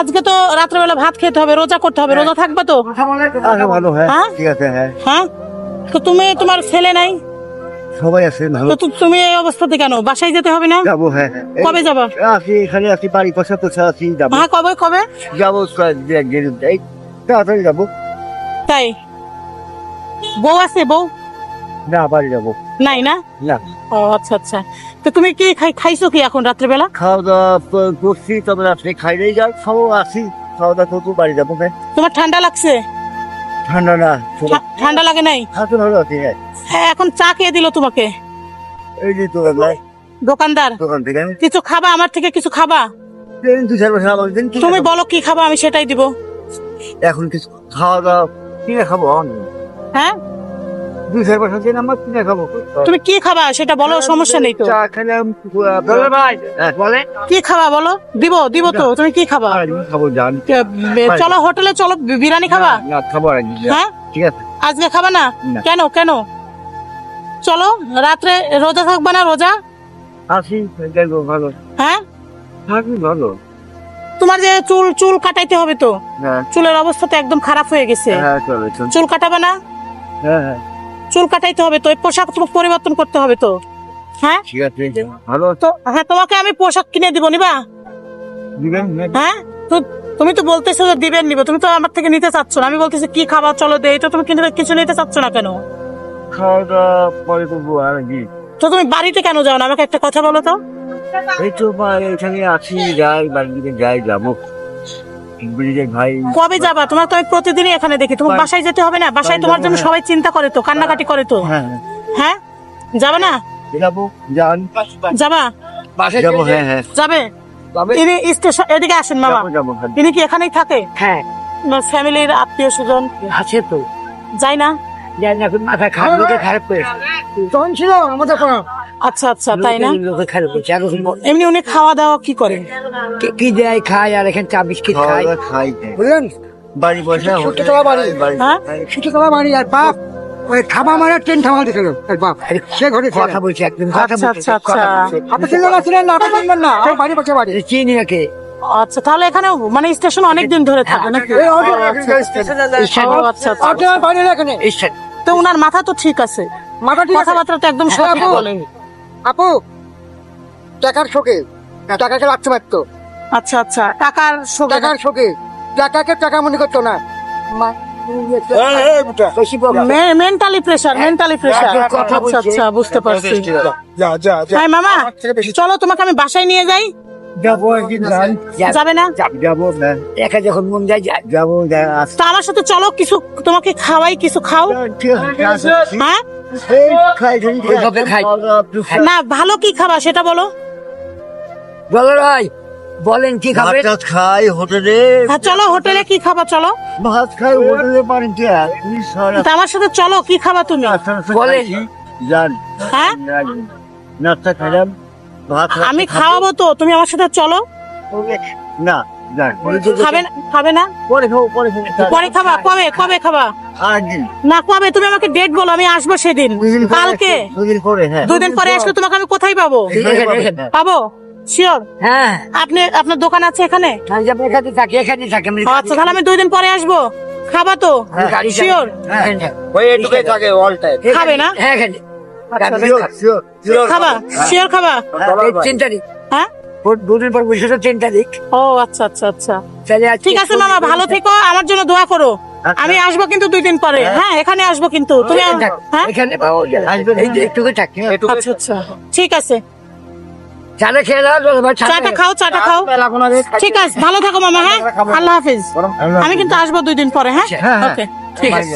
আজকে তো রাত্রেবেলা ভাত খেতে হবে রোজা করতে হবে রোজা থাকবে তো? আচ্ছা ভালো হ্যাঁ হ্যাঁ? ঠিক আছে হ্যাঁ। হ্যাঁ? তো তুমি তোমার ছেলে নাই? সবাই আছে ভালো। তো তুমি এই অবস্থাতে কেন? বাসায় যেতে হবে না? যাব হ্যাঁ হ্যাঁ। কবে যাবা? আছি এখানে আছি বাড়ি পাশে তো আছি যাব। হ্যাঁ কবে কবে? যাব তাড়াতাড়ি যাব। তাই? বউ আছে বউ? না বাড়ি যাব। নাই না? না। ও আচ্ছা আচ্ছা। তো তুমি কি খাই খাইছো কি এখন রাত্রেবেলা? খাওয়া দাওয়া করছি তবে আপনি খাইলেই যাই খাব আসি। খাওয়া দাওয়া করব বাড়ি যাব হ্যাঁ। তোমার ঠান্ডা লাগছে? ঠান্ডা না ঠান্ডা লাগে নাই? হাতে ভালো আছি হ্যাঁ। হ্যাঁ এখন চা কে দিল তোমাকে? এই যে দোকান নাই দোকানদার? দোকান থেকে কিছু খাবা? আমার থেকে কিছু খাবা? দিন তুমি বলো কি খাবা আমি সেটাই দিব। এখন কিছু খাওয়া দাওয়া কিনে খাব হ্যাঁ? দু চার বছর দিন আমার কিনে খাব। তুমি কি খাবা সেটা বলো সমস্যা নেই তো। চা খেলাম ভাই বলে। কি খাবা বলো? দিব দিব তো তুমি কি খাবা? আর খাব জান। চলো হোটেলে চলো বিরিয়ানি খাবা? না খাব আর কি। হ্যাঁ? ঠিক আছে। আজকে খাবা না। কেন কেন? চলো রাত্রে রোজা থাকবা না রোজা? আসি ভালো। হ্যাঁ? ভালো। তোমার যে চুল চুল কাটাইতে হবে তো? হ্যাঁ। চুলের অবস্থা তো একদম খারাপ হয়ে গেছে। হ্যাঁ চুল কাটাবে না? হ্যাঁ হ্যাঁ। চুল কাটাইতে হবে তো এই পোশাক পরিবর্তন করতে হবে তো। হ্যাঁ? ঠিক আছে ভালো তো হ্যাঁ তোমাকে আমি পোশাক কিনে দিব নিবা? দিবেন হ্যাঁ। তো তুমি তো বলতেছো যে দিবেন নিব তুমি তো আমার থেকে নিতে চাচ্ছ না। আমি বলতেছি কি খাবার চলো দেই। তো তুমি কিন্তু কিছু নিতে চাচ্ছ না কেন? খাওয়া দাওয়া পরে করব আর কি? তো তুমি বাড়িতে কেন যাও না? আমাকে একটা কথা বলো তো। এই তো এখানে আছি যাই বাড়িতে যাই যাব। ভাই কবে যাবা? তোমার তো আমি প্রতিদিনই এখানে দেখি। তোমার বাসায় যেতে হবে না? বাসায় তোমার জন্য সবাই চিন্তা করে তো কান্নাকাটি করে তো। হ্যাঁ। হ্যাঁ? যাবে না? যাব যান। যাবা? যাব হ্যাঁ হ্যাঁ। যাবে? ইনি স্টেশন এদিকে আসেন মামা। হ্যাঁ। ইনি কি এখানেই থাকে? হ্যাঁ। ফ্যামিলির আত্মীয় স্বজন? আছে তো। যাই না? জানি না মাথা খারাপ খারাপ করে তখন ছিল আমাদের কোনো আচ্ছা আচ্ছা তাই না? এমনি উনি খাওয়া দাওয়া কি করে কি- কি দেয় খায় আর এখানে চা বিস্কিট খায়। বুঝলেন? বাড়ি বসে ছোটতলা বাড়ি। হ্যাঁ? বাড়ি আর বাপ ওই থাবা মারা ট্রেন থামা দিছিল আর বাপ সে ঘরে কথা বলছি একদিন কথা আচ্ছা, আচ্ছা, আচ্ছা। আপনি ছিলেন না ছিলেন না আপনি না। বাড়ি পাশে বাড়ি। চিনি নাকি আচ্ছা তাহলে এখানে মানে স্টেশন অনেক দিন ধরে থাকে নাকি? এই অটো- ও, আচ্ছা, তো উনার মাথা তো ঠিক আছে। মাথা ঠিক আছে? কথাবার্তা তো একদম হ্যাঁ, সঠিক বলেন। আপু টাকার শোকে টাকাকে রাখতে পারতো আচ্ছা আচ্ছা টাকার শোকে টাকার শোকে টাকাকে টাকা মনে করতো না। মা- মেন্টালি প্রেসার মেন্টালি প্রেসার আচ্ছা আচ্ছা বুঝতে পারছি। যা যা যা। হ্যাঁ মামা চলো তোমাকে আমি বাসায় নিয়ে যাই। যাব একদিন যান। যাবে না? একা যখন মন যায় যাব আমার সাথে চলো কিছু তোমাকে খাওয়াই কিছু খাও। ঠিক আছে। হ্যাঁ? না ভালো কি খাবা সেটা বলো। বলো ভাই বলেন কি খাবে? ভাত খাই হোটেলে। হ্যাঁ চলো হোটেলে কি খাবা চলো। ভাত খাই হোটেলে তা আমার সাথে চলো কি খাবা তুমি? নাস্তা টাস্তা বলেন। যান হ্যাঁ? নাস্তা খাইলাম আমি খাওয়াবো তো তুমি আমার সাথে চলো। না। খাবে না খাবে না? পরে খাব পরে খাব পরে খাবা কবে কবে খাবা? না কবে? তুমি আমাকে ডেট বলো আমি আসব সেদিন। কালকে? দুদিন পরে হ্যাঁ। পরে আসলে তোমাকে আমি কোথায় পাবো? এখানে। পাবো শিওর হ্যাঁ। আপনি আপনার দোকান আছে এখানে? আচ্ছা তাহলে আমি দুই দিন পরে আসব। খাবা তো। শিওর হ্যাঁ, হ্যাঁ। ওই এটুকুই থাকে অল টাইম খাবে না? হ্যাঁ শিওর খাবা? শিওর খাবা? তিন তারিখ হ্যাঁ? দুদিন পর তো তিন তারিখ ও আচ্ছা আচ্ছা আচ্ছা। তাহলে ঠিক আছে মামা ভালো থেকো আমার জন্য দোয়া করো। আমি আসব কিন্তু দুই দিন পরে। হ্যাঁ। এখানে আসব কিন্তু। তুমি এখানে। হ্যাঁ? এখানে পাওয়া যায়। আসবেন, এই যে একটুকু থাকি আচ্ছা আচ্ছা। ঠিক আছে। চাটা খেয়ে দাও চাটা চাটা খাও চাটা খাও। ঠিক আছে ভালো থাকো মামা হ্যাঁ? আল্লাহ হাফিজ। আমি কিন্তু আসব দুই দিন পরে হ্যাঁ? হ্যাঁ, হ্যাঁ। ওকে ঠিক আছে।